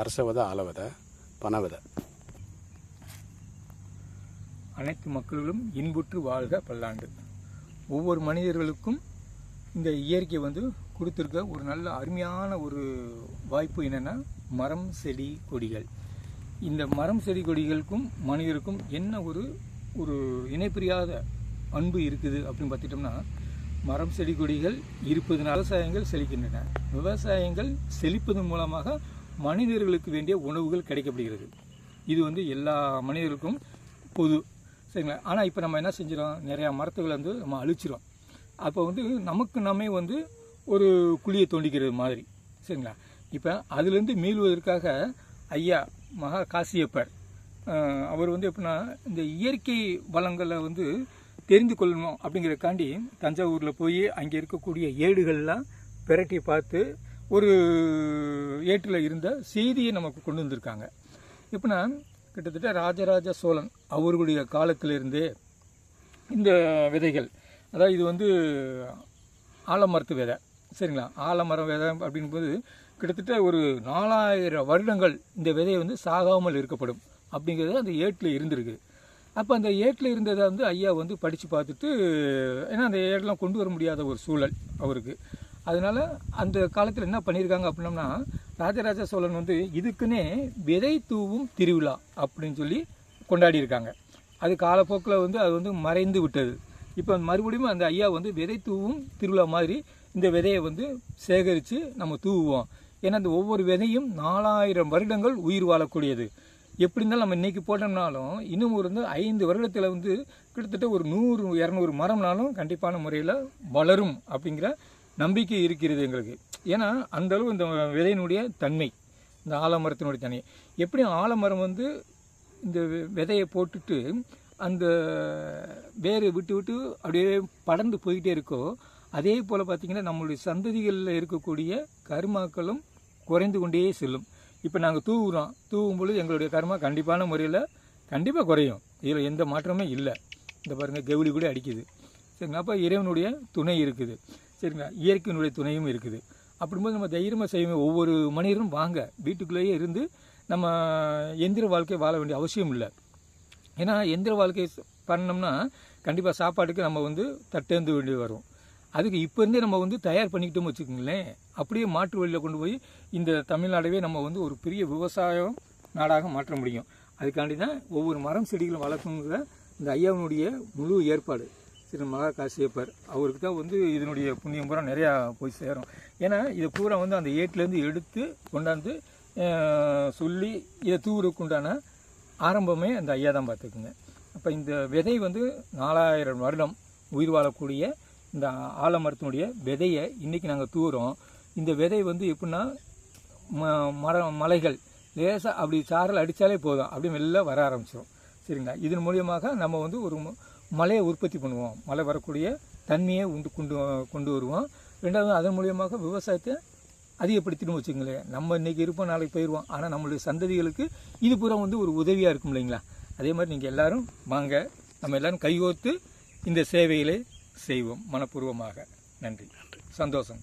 அரச விதை ஆல விதை விதை அனைத்து மக்களும் இன்புற்று வாழ்க பல்லாண்டு. ஒவ்வொரு மனிதர்களுக்கும் இந்த இயற்கை வந்து கொடுத்துருக்க ஒரு நல்ல அருமையான ஒரு வாய்ப்பு என்னென்னா மரம் செடி கொடிகள். இந்த மரம் செடி கொடிகளுக்கும் மனிதருக்கும் என்ன ஒரு ஒரு இணைப்பிரியாத அன்பு இருக்குது அப்படின்னு பார்த்துட்டோம்னா மரம் செடி கொடிகள் இருப்பதனால் விவசாயங்கள் செழிக்கின்றன. விவசாயங்கள் செழிப்பதன் மூலமாக மனிதர்களுக்கு வேண்டிய உணவுகள் கிடைக்கப்படுகிறது. இது வந்து எல்லா மனிதர்களுக்கும் பொது சரிங்களா? ஆனால் இப்போ நம்ம என்ன செஞ்சிடும் நிறையா மரத்துகளை வந்து நம்ம அழிச்சிரும் அப்போ வந்து நமக்கு நம்மே வந்து ஒரு குழியை தோண்டிக்கிறது மாதிரி சரிங்களா? இப்போ அதுலேருந்து மீள்வதற்காக ஐயா மகா காசியப்பர் அவர் வந்து எப்படின்னா இந்த இயற்கை வளங்களை வந்து தெரிந்து கொள்ளணும் அப்படிங்கிறக்காண்டி தஞ்சாவூரில் போய் அங்கே இருக்கக்கூடிய ஏடுகள்லாம் பிரட்டி பார்த்து ஒரு ஏட்டில் இருந்த செய்தியை நமக்கு கொண்டு வந்திருக்காங்க. எப்படின்னா கிட்டத்தட்ட ராஜராஜ சோழன் அவர்களுடைய காலத்திலிருந்தே இந்த விதைகள் அதாவது இது வந்து ஆலமரத்து விதை சரிங்களா? ஆலமரம் விதை அப்படிங்கும்போது கிட்டத்தட்ட ஒரு நாலாயிரம் வருடங்கள் இந்த விதை வந்து சாகாமல் இருக்கப்படும் அப்படிங்கிறது அந்த ஏட்டில் இருந்திருக்கு. அப்போ அந்த ஏட்டில் இருந்ததை வந்து ஐயா வந்து படித்து பார்த்துட்டு ஏன்னா அந்த ஏடெலாம் கொண்டு வர முடியாத ஒரு சூழல் அவருக்கு. அதனால் அந்த காலத்தில் என்ன பண்ணியிருக்காங்க அப்படின்னம்னா ராஜராஜ சோழன் வந்து இதுக்குன்னே விதை தூவும் திருவிழா அப்படின்னு சொல்லி கொண்டாடி இருக்காங்க அது காலப்போக்கில் வந்து அது வந்து மறைந்து விட்டது. இப்போ மறுபடியும் அந்த ஐயா வந்து விதை தூவும் திருவிழா மாதிரி இந்த விதையை வந்து சேகரித்து நம்ம தூவுவோம். ஏன்னா அந்த ஒவ்வொரு விதையும் நாலாயிரம் வருடங்கள் உயிர் வாழக்கூடியது. எப்படி இருந்தாலும் நம்ம இன்றைக்கி போட்டோம்னாலும் இன்னும் ஒரு வந்து ஐந்து வருடத்தில் வந்து கிட்டத்தட்ட ஒரு நூறு இரநூறு மரம்னாலும் கண்டிப்பான முறையில் வளரும் அப்படிங்கிற நம்பிக்கை இருக்கிறது எங்களுக்கு. ஏன்னா அந்த அளவு இந்த விதையினுடைய தன்மை இந்த ஆலமரத்தினுடைய தன்மை. எப்படி ஆலமரம் வந்து இந்த விதையை போட்டுட்டு அந்த வேறு விட்டு விட்டு அப்படியே படர்ந்து போயிட்டே இருக்கோ அதே போல் பார்த்திங்கன்னா நம்மளுடைய சந்ததிகளில் இருக்கக்கூடிய கருமாக்களும் குறைந்து கொண்டே செல்லும். இப்போ நாங்கள் தூவுறோம். தூவும் பொழுது எங்களுடைய கர்மா கண்டிப்பான முறையில் கண்டிப்பாக குறையும். இதில் எந்த மாற்றமே இல்லை. இந்த பாருங்கள் கவுளி கூட அடிக்குது. சரிங்களா? அப்போ இறைவனுடைய துணை இருக்குது. சரிங்களா? இயற்கையினுடைய துணையும் இருக்குது. அப்படிங்கும்போது நம்ம தைரியமாக செய்வோம் ஒவ்வொரு மனிதரும் வாங்க. வீட்டுக்குள்ளேயே இருந்து நம்ம எந்திர வாழ்க்கை வாழ வேண்டிய அவசியம் இல்லை. ஏன்னா எந்திர வாழ்க்கை பண்ணோம்னா கண்டிப்பாக சாப்பாட்டுக்கு நம்ம வந்து தட்டேந்து வேண்டி வரும். அதுக்கு இப்போ இருந்தே நம்ம வந்து தயார் பண்ணிக்கிட்டோம் வச்சுக்கோங்களேன். அப்படியே மாற்று வழியில் கொண்டு போய் இந்த தமிழ்நாடவே நம்ம வந்து ஒரு பெரிய விவசாயம் நாடாக மாற்ற முடியும். அதுக்காண்டி தான் ஒவ்வொரு மரம் செடிகளும் வளர்க்குங்கிற இந்த ஐயாவினுடைய முழு ஏற்பாடு. திரு மகா காசியப்பர். அவருக்கு தான் வந்து இதனுடைய புண்ணியம் பூரா நிறையா போய் சேரும். ஏன்னா இதை பூரா வந்து அந்த ஏட்டிலேருந்து எடுத்து கொண்டாந்து சொல்லி இதை தூவுறதுக்கு உண்டான ஆரம்பமே அந்த ஐயா தான் பார்த்துக்குங்க. அப்போ இந்த விதை வந்து நாலாயிரம் வருடம் உயிர் வாழக்கூடிய இந்த ஆலமரத்தினுடைய விதையை இன்றைக்கி நாங்கள் தூரோம் இந்த விதை வந்து எப்படின்னா ம மரம் மலைகள் லேசாக அப்படி சாரல் அடித்தாலே போதும். அப்படி மெல்ல வர ஆரம்பிச்சிடும் சரிங்களா? இதன் மூலியமாக நம்ம வந்து ஒரு மழையை உற்பத்தி பண்ணுவோம். மழை வரக்கூடிய தன்மையை உண்டு கொண்டு கொண்டு வருவோம். ரெண்டாவது அதன் மூலியமாக விவசாயத்தை அதிகப்படுத்தினு வச்சுங்களேன் நம்ம இன்றைக்கி இருப்போம் நாளைக்கு போயிடுவோம் ஆனால் நம்மளுடைய சந்ததிகளுக்கு இது பூரா வந்து ஒரு உதவியாக இருக்கும் இல்லைங்களா? அதே மாதிரி நீங்கள் எல்லோரும் வாங்க. நம்ம எல்லோரும் கைகோர்த்து இந்த சேவைகளை செய்வோம். மனப்பூர்வமாக. நன்றி. சந்தோஷம்.